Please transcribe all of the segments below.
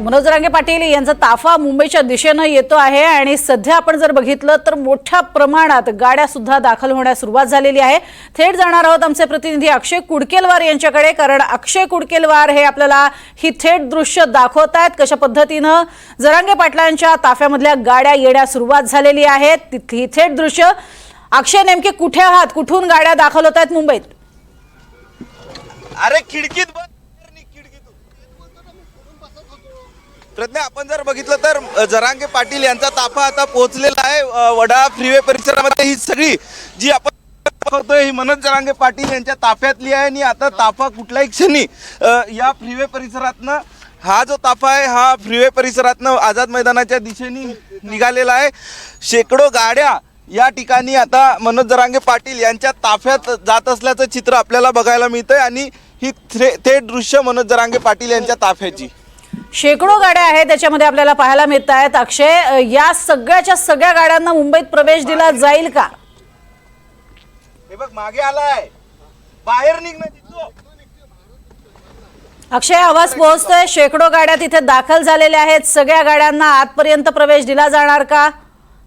मनोज रांगे पाटील यांचा ताफा मुंबईच्या दिशेनं येतो आहे आणि सध्या आपण जर बघितलं तर मोठ्या प्रमाणात गाड्या सुद्धा दाखल होण्यास सुरुवात झालेली आहे. थेट जाणार आहोत आमचे प्रतिनिधी अक्षय कुडकेलवार यांच्याकडे कारण अक्षय कुडकेलवार हे आपल्याला ही थेट दृश्य दाखवत आहेत. कशा पद्धतीनं जरांगे पाटलांच्या ताफ्यामधल्या गाड्या येण्यास सुरुवात झालेली आहे तिथली ही थेट दृश्य. अक्षय नेमके कुठे आहात? कुठून गाड्या दाखल होत आहेत मुंबईत? अरे खिडकीत प्रज्ञा आपण जर बघितलं तर जरांगे पाटील यांचा ताफा आता पोहोचलेला आहे. वडा फ्रीवे परिसरामध्ये ही सगळी जी आपण बघतोय ही मनोज जरांगे पाटील यांच्या ताफ्यातली आहे. आणि आता ताफा कुठल्याही क्षणी या फ्रीवे परिसरातनं हा जो ताफा आहे हा फ्रीवे परिसरातनं आझाद मैदानाच्या दिशेने निघालेला आहे. शेकडो गाड्या या ठिकाणी आता मनोज जरांगे पाटील यांच्या ताफ्यात जात असल्याचं चित्र आपल्याला बघायला मिळतंय. आणि ही थ्रे थेट दृश्य मनोज जरांगे पाटील यांच्या ताफ्याची. शेकडो गाड्या आहेत त्याच्यामध्ये आपल्याला पाहायला मिळत आहेत अक्षय या सगळ्याच्या सगळ्या गाड्यांना मुंबईत प्रवेश दिला जाईल का? हे बघ मागे आलाय. बाहेर निघ ना जितू. अक्षय आवाज पोहोचतोय. शेकडो गाड्या तिथे दाखल झालेल्या आहेत. सगळ्या गाड्यांना आतपर्यंत प्रवेश दिला जाणार का?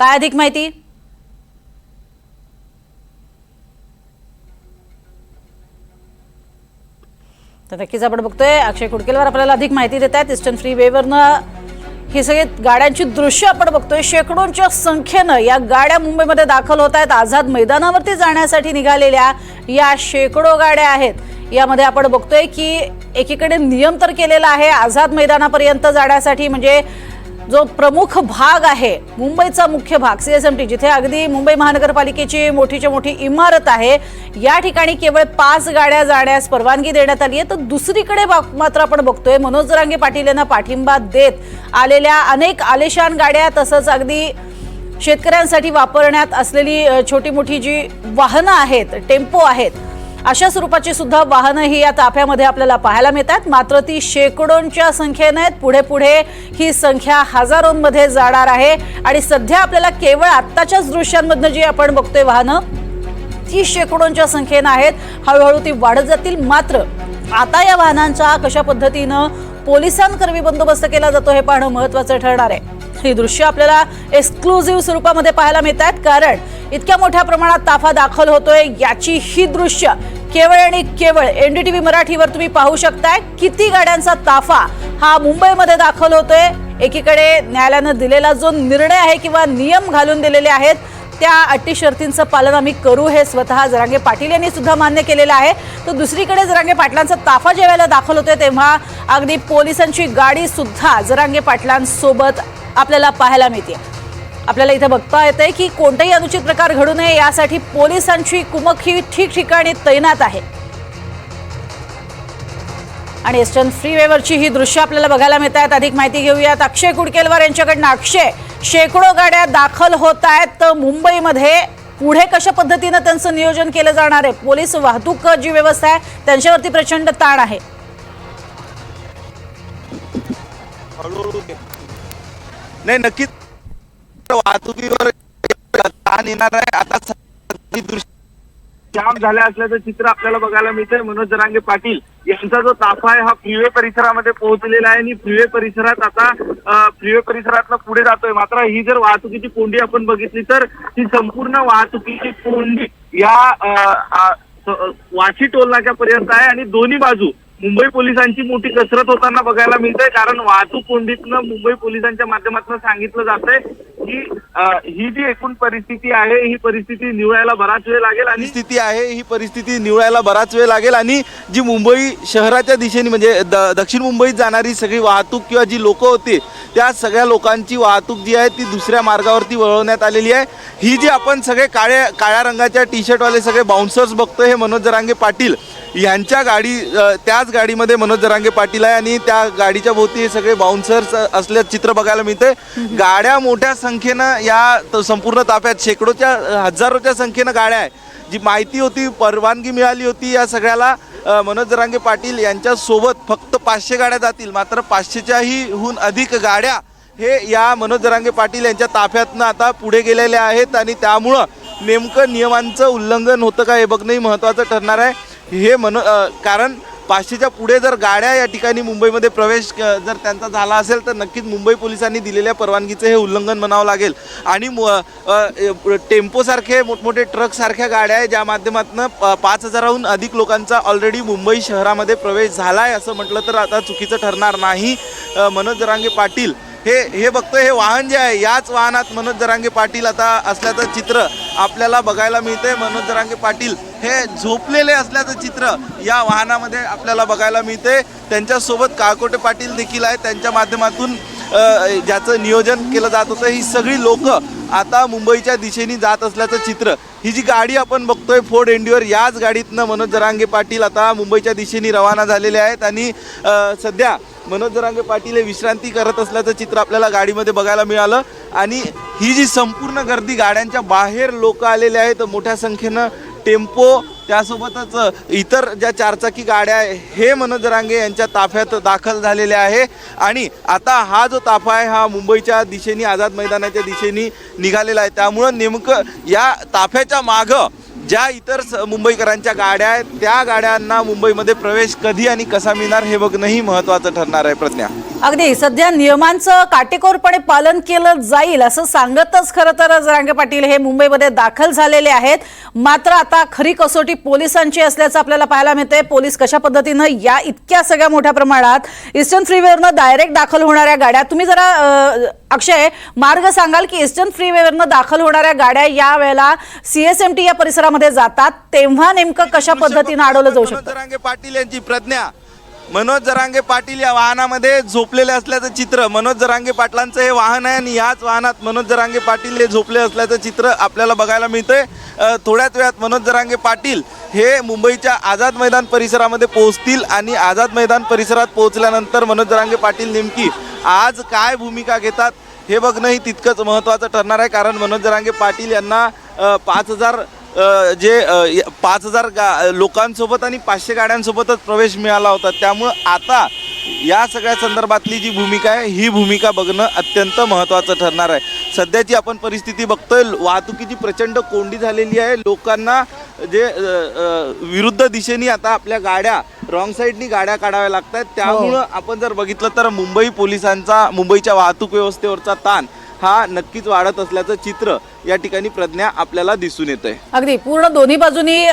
काय अधिक माहिती? तर नक्कीच आपण बघतोय अक्षय कुडकेलवर आपल्याला अधिक माहिती देत आहेत इस्टर्न फ्री वेवरनं ही सगळी गाड्यांची दृश्य आपण बघतोय. शेकडोंच्या संख्येनं या गाड्या मुंबईमध्ये दाखल होत आहेत आझाद मैदानावरती जाण्यासाठी निघालेल्या या शेकडो गाड्या आहेत. यामध्ये आपण बघतोय की एकीकडे नियम तर केलेला आहे. आझाद मैदानापर्यंत जाण्यासाठी म्हणजे जो प्रमुख भाग आहे मुंबईचा मुख्य भाग सीएसएमटी जिथे अगदी मुंबई महानगरपालिकेची मोठीच्या मोठी इमारत आहे या ठिकाणी केवळ पाच गाड्या जाण्यास परवानगी देण्यात आली आहे. तर दुसरीकडे बा- मात्र आपण बघतोय मनोज जरांगे पाटील यांना पाठिंबा देत आलेल्या अनेक आलेशान गाड्या तसंच अगदी शेतकऱ्यांसाठी वापरण्यात असलेली छोटी मोठी जी वाहनं आहेत टेम्पो आहेत अशा स्वरूपाची सुद्धा वाहनं ही या ताफ्यामध्ये आपल्याला पाहायला मिळतात. मात्र ती शेकडोंच्या संख्येने आहेत. पुढे पुढे ही संख्या हजारोंमध्ये जाणार आहे. आणि सध्या आपल्याला केवळ आत्ताच्याच दृश्यांमधनं जी आपण बघतोय वाहनं ती शेकडोंच्या संख्येनं आहेत. हळूहळू ती वाढत जातील. मात्र आता या वाहनांचा कशा पद्धतीनं पोलिसांकरवी बंदोबस्त केला जातो हे पाहणं महत्वाचं ठरणार आहे. ही दृश्य आपल्याला एक्सक्लुझिव्ह स्वरूपामध्ये पाहायला मिळत आहेत कारण इतक्या मोठ्या प्रमाणात ताफा दाखल होतोय याची ही दृश्य केवळ आणि केवळ एनडीटीव्ही मराठीवर तुम्ही पाहू शकताय. किती गाड्यांचा ताफा हा मुंबईमध्ये दाखल होतोय. एकीकडे न्यायालयानं दिलेला जो निर्णय आहे किंवा नियम घालून दिलेले आहेत त्या अटी शर्तींचं पालन आम्ही करू हे स्वतः जरांगे पाटील यांनी सुद्धा मान्य केलेलं आहे. तर दुसरीकडे जरांगे पाटलांचा ताफा ज्या वेळेला दाखल होतोय तेव्हा अगदी पोलिसांची गाडी सुद्धा जरांगे पाटलांसोबत आपल्याला पाहायला मिळते. आपल्याला इथं बघता येतंय की कोणताही अनुचित प्रकार घडू नये यासाठी पोलिसांची कुमक ही ठिकठिकाणी तैनात आहे. आणि ईस्टर्न फ्रीवेवरची ही दृश्य आपल्याला बघायला मिळत आहेत अधिक माहिती घेऊयात. अक्षय कुडकेलवार यांच्याकडनं. अक्षय शेकडो गाड्या दाखल होत आहेत तर मुंबईमध्ये पुढे कशा पद्धतीनं त्यांचं नियोजन केलं जाणार आहे? पोलीस वाहतूक जी व्यवस्था आहे त्यांच्यावरती प्रचंड ताण आहे. नाही नक्कीच. वाहतुकीवर ताण येणार आहे? आता जाम झाल्या असल्याचं चित्र आपल्याला बघायला मिळतंय. मनोज जरांगे पाटील यांचा जो ताफा आहे हा फ्रीवे परिसरामध्ये पोहोचलेला आहे आणि फ्रीवे परिसरात आता फ्रीवे परिसरातला पुढे जातोय. मात्र ही जर वाहतुकीची कोंडी आपण बघितली तर ही संपूर्ण वाहतुकीची कोंडी या वाशी टोलनाच्या पर्यंत आहे आणि दोन्ही बाजू मुंबई पोलिसांची मोठी कसरत होताना बघायला मिळते कारण वाहतूक कोंडीतनं मुंबई पोलिसांच्या माध्यमातून सांगितलं जातंय की ही जी एकूण परिस्थिती आहे ही परिस्थिती निवळायला बराच वेळ लागेल आणि स्थिती आहे ही परिस्थिती निवळायला बराच वेळ लागेल आणि जी मुंबई शहराच्या दिशेने म्हणजे दक्षिण मुंबईत जाणारी सगळी वाहतूक किंवा जी लोक होती त्या सगळ्या लोकांची वाहतूक जी आहे ती दुसऱ्या मार्गावरती वळवण्यात आलेली आहे. ही जी आपण सगळे काळ्या काळ्या रंगाच्या टी शर्टवाले सगळे बाउन्सर्स बघतोय हे मनोज जरांगे पाटील यांच्या गाडी त्याच गाडीमध्ये मनोज जरांगे पाटील आहे आणि त्या गाडीच्या भोवती हे सगळे बाउन्सर्स असल्याचं चित्र बघायला मिळते गाड्या मोठ्या संख्येनं या संपूर्ण ताफ्यात शेकडोच्या हजारोच्या संख्येनं गाड्या आहे. जी माहिती होती परवानगी मिळाली होती या सगळ्याला मनोज जरांगे पाटील यांच्यासोबत फक्त पाचशे गाड्या जातील. मात्र पाचशेच्याही हून अधिक गाड्या हे या मनोज जरांगे पाटील यांच्या ताफ्यातनं आता पुढे गेलेल्या आहेत आणि त्यामुळं नेमकं नियमांचं उल्लंघन होतं का हे बघणंही महत्त्वाचं ठरणार आहे. हे मन कारण पाचशेच्या पुढे जर गाड्या या ठिकाणी मुंबईमध्ये प्रवेश क- जर त्यांचा झाला असेल तर नक्कीच मुंबई पोलिसांनी दिलेल्या परवानगीचं हे उल्लंघन म्हणावं लागेल. आणि टेम्पोसारखे मोठमोठे ट्रकसारख्या गाड्या आहे ज्या माध्यमातून पाच हजाराहून अधिक लोकांचा ऑलरेडी मुंबई शहरामध्ये प्रवेश झाला आहे असं म्हटलं तर आता चुकीचं ठरणार नाही. मनोज जरांगे पाटील हे हे बघतोय हे वाहन जे आहे याच वाहनात मनोज जरांगे पाटील आता असल्याचं चित्र आपल्याला बघायला मिळते मनोज जरांगे पाटील हे झोपलेले असल्याचं चित्र या वाहनामध्ये आपल्याला बघायला मिळते त्यांच्यासोबत काळकोटे पाटील देखील आहे त्यांच्या माध्यमातून ज्याचं नियोजन केलं जात होतं ही सगळी लोक आता मुंबईच्या दिशेने जात असल्याचं चित्र. ही जी गाडी आपण बघतोय फोर्ड एंडिओर याच गाडीतनं मनोज जरांगे पाटील आता मुंबईच्या दिशेने रवाना झालेले आहेत. आणि सध्या मनोज जरांगे पाटील हे विश्रांती करत असल्याचं चित्र आपल्याला गाडीमध्ये बघायला मिळालं. आणि ही जी संपूर्ण गर्दी गाड्यांच्या बाहेर लोक आलेले आहेत मोठ्या संख्येनं टेम्पो त्यासोबतच इतर ज्या चारचाकी गाड्या आहे हे मनोज रांगे यांच्या ताफ्यात दाखल झालेले आहे. आणि आता हा जो ताफा आहे हा मुंबईच्या दिशेने आझाद मैदानाच्या दिशेने निघालेला आहे. त्यामुळं नेमकं या ताफ्याच्या मागं ज्या इतर स- मुंबईकरांच्या गाड्या आहेत त्या गाड्यांना मुंबईमध्ये प्रवेश कधी आणि कसा मिळणार हे बघणंही महत्त्वाचं ठरणार आहे प्रज्ञा. अगदी सध्या नियमांचं काटेकोरपणे पालन केलं जाईल असं सांगतच खरं तर जरांगे पाटील हे मुंबईमध्ये दाखल झालेले आहेत. मात्र आता खरी कसोटी पोलिसांची असल्याचं आपल्याला पाहायला मिळते पोलीस कशा पद्धतीनं या इतक्या सगळ्या मोठ्या प्रमाणात ईस्टर्न फ्रीवेवरनं डायरेक्ट दाखल होणाऱ्या गाड्या तुम्ही जरा अक्षय मार्ग सांगाल की ईस्टर्न फ्रीवेवरनं दाखल होणाऱ्या गाड्या या वेळेला सीएसएमटी या परिसरामध्ये जातात. तेव्हा नेमकं कशा पद्धतीनं अडवलं जाऊ शकतं? पाटील यांची प्रज्ञा. मनोज जरांगे पाटील या वाहनामध्ये झोपलेले असल्याचं चित्र. मनोज जरांगे पाटलांचं हे वाहन आहे आणि याच वाहनात मनोज जरांगे पाटील हे झोपले असल्याचं चित्र आपल्याला बघायला मिळतंय. थोड्याच वेळात मनोज जरांगे पाटील हे मुंबईच्या आझाद मैदान परिसरामध्ये पोहोचतील आणि आझाद मैदान परिसरात पोहोचल्यानंतर मनोज जरांगे पाटील नेमकी आज काय भूमिका घेतात हे बघणंही तितकंच महत्त्वाचं ठरणार आहे. कारण मनोज जरांगे पाटील यांना पाच हजार जे पाच हजार गा लोकांसोबत आणि पाचशे गाड्यांसोबतच प्रवेश मिळाला होता. त्यामुळं आता या सगळ्या संदर्भातली जी भूमिका आहे ही भूमिका बघणं अत्यंत महत्त्वाचं ठरणार आहे. सध्याची आपण परिस्थिती बघतोय वाहतुकीची प्रचंड कोंडी झालेली आहे. लोकांना जे विरुद्ध दिशेने आता आपल्या गाड्या रॉंग साईडनी गाड्या काढाव्या लागत आहेत त्यामुळं आपण जर बघितलं तर मुंबई पोलिसांचा मुंबईच्या वाहतूक व्यवस्थेवरचा ताण हा नक्कीच वाढत असल्याचं चित्र या ठिकाणी प्रज्ञा आपल्याला दिसून येत आहे अगदी पूर्ण दोन्ही बाजूनी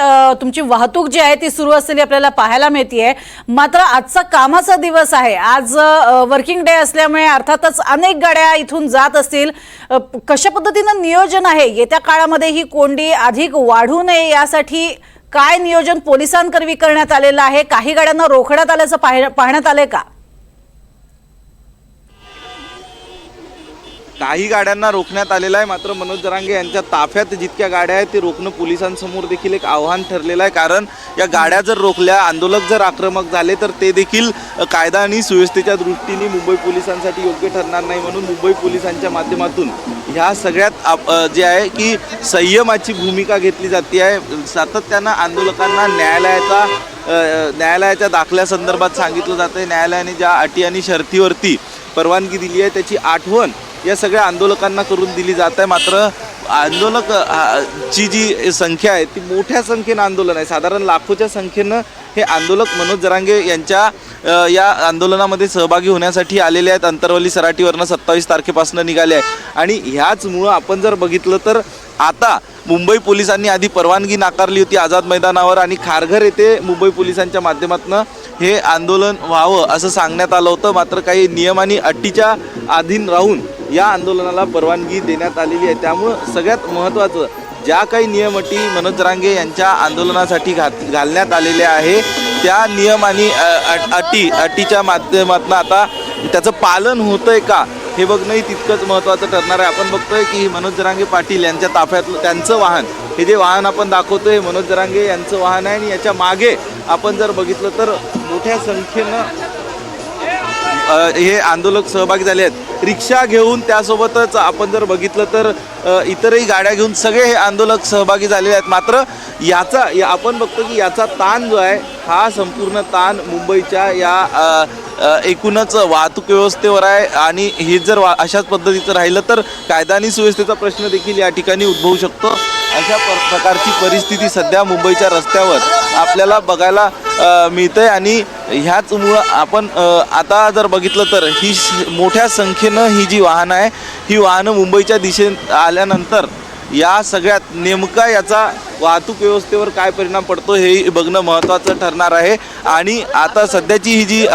तुमची वाहतूक जी आहे ती सुरू असलेली आपल्याला पाहायला मिळतीये. मात्र आजचा कामाचा दिवस आहे. आज वर्किंग डे असल्यामुळे अर्थातच अनेक गाड्या इथून जात असतील. कशा पद्धतीनं नियोजन आहे? येत्या काळामध्ये ही कोंडी अधिक वाढू नये यासाठी काय नियोजन पोलिसांकरवी करण्यात आलेलं आहे? काही गाड्यांना रोखण्यात आल्याचं पाहण्यात आलंय का? काही गाड्यांना रोखण्यात आलेलं आहे. मात्र मनोज जरांगे यांच्या ताफ्यात जितक्या गाड्या आहेत ते रोखणं पोलिसांसमोर देखील एक आव्हान ठरलेलं आहे. कारण या गाड्या जर रोखल्या आंदोलक जर आक्रमक झाले तर ते देखील कायदा आणि सुव्यवस्थेच्या दृष्टीने मुंबई पोलिसांसाठी योग्य ठरणार नाही म्हणून मुंबई पोलिसांच्या माध्यमातून ह्या सगळ्यात आप- जे आहे की संयमाची भूमिका घेतली जाते आहे. सातत्यानं आंदोलकांना न्यायालयाचा न्यायालयाच्या दाखल्यासंदर्भात सांगितलं जातं आहे न्यायालयाने ज्या अटी आणि शर्तीवरती परवानगी दिली आहे त्याची आठवण या सगळ्या आंदोलकांना करून दिली जात आहे. मात्र आंदोलक ची जी संख्या आहे ती मोठ्या संख्येनं आंदोलन आहे. साधारण लाखोच्या संख्येनं हे आंदोलक मनोज जरांगे यांच्या या आंदोलनामध्ये सहभागी होण्यासाठी आलेले आहेत. अंतरवली सराटीवरनं सत्तावीस तारखेपासून निघाले आहे. आणि ह्याचमुळं आपण जर बघितलं तर आता मुंबई पोलिसांनी आधी परवानगी नाकारली होती आझाद मैदानावर आणि खारघर येथे मुंबई पोलिसांच्या माध्यमातून हे आंदोलन व्हावं असं सांगण्यात आलं होतं. मात्र काही नियम आणि अटीच्या अधीन राहून या आंदोलनाला परवानगी देण्यात आलेली आहे. त्यामुळं सगळ्यात महत्त्वाचं ज्या काही नियम अटी मनोज रांगे यांच्या आंदोलनासाठी घात घालण्यात आलेल्या आहे त्या नियम आणि अटी अटीच्या माध्यमातून आता त्याचं पालन होतंय का? हे बघणंही तितकंच महत्त्वाचं ठरणार आहे. आपण बघतोय की मनोज जरांगे पाटील यांच्या ताफ्यातलं त्यांचं वाहन हे जे वाहन आपण दाखवतोय मनोज जरांगे यांचं वाहन आहे आणि याच्या मागे आपण जर बघितलं तर मोठ्या संख्येनं हे आंदोलक सहभागी झाले आहेत. रिक्षा घेऊन त्यासोबतच आपण जर बघितलं तर इतरही गाड्या घेऊन सगळे हे आंदोलक सहभागी झालेले आहेत. मात्र याचा या आपण बघतो की याचा ताण जो आहे हा संपूर्ण ताण मुंबईच्या या एकूणच वाहतूक व्यवस्थेवर आहे. आणि हे जर वा अशाच पद्धतीचं राहिलं तर कायदा आणि सुव्यवस्थेचा प्रश्न देखील या ठिकाणी उद्भवू शकतो. अशा पर- प्रकारची परिस्थिती सध्या मुंबईच्या रस्त्यावर आपल्याला बघायला अ, मिळतंय आणि ह्याचमुळं आपण आता जर बघितलं तर ही मोठ्या संख्येनं ही जी वाहनं आहे ही वाहनं मुंबईच्या दिशेत आल्यानंतर या सगळ्यात नेमका याचा वाहतूक व्यवस्थेवर काय परिणाम पडतो हे बघणं महत्त्वाचं ठरणार आहे. आणि आता सध्याची ही जी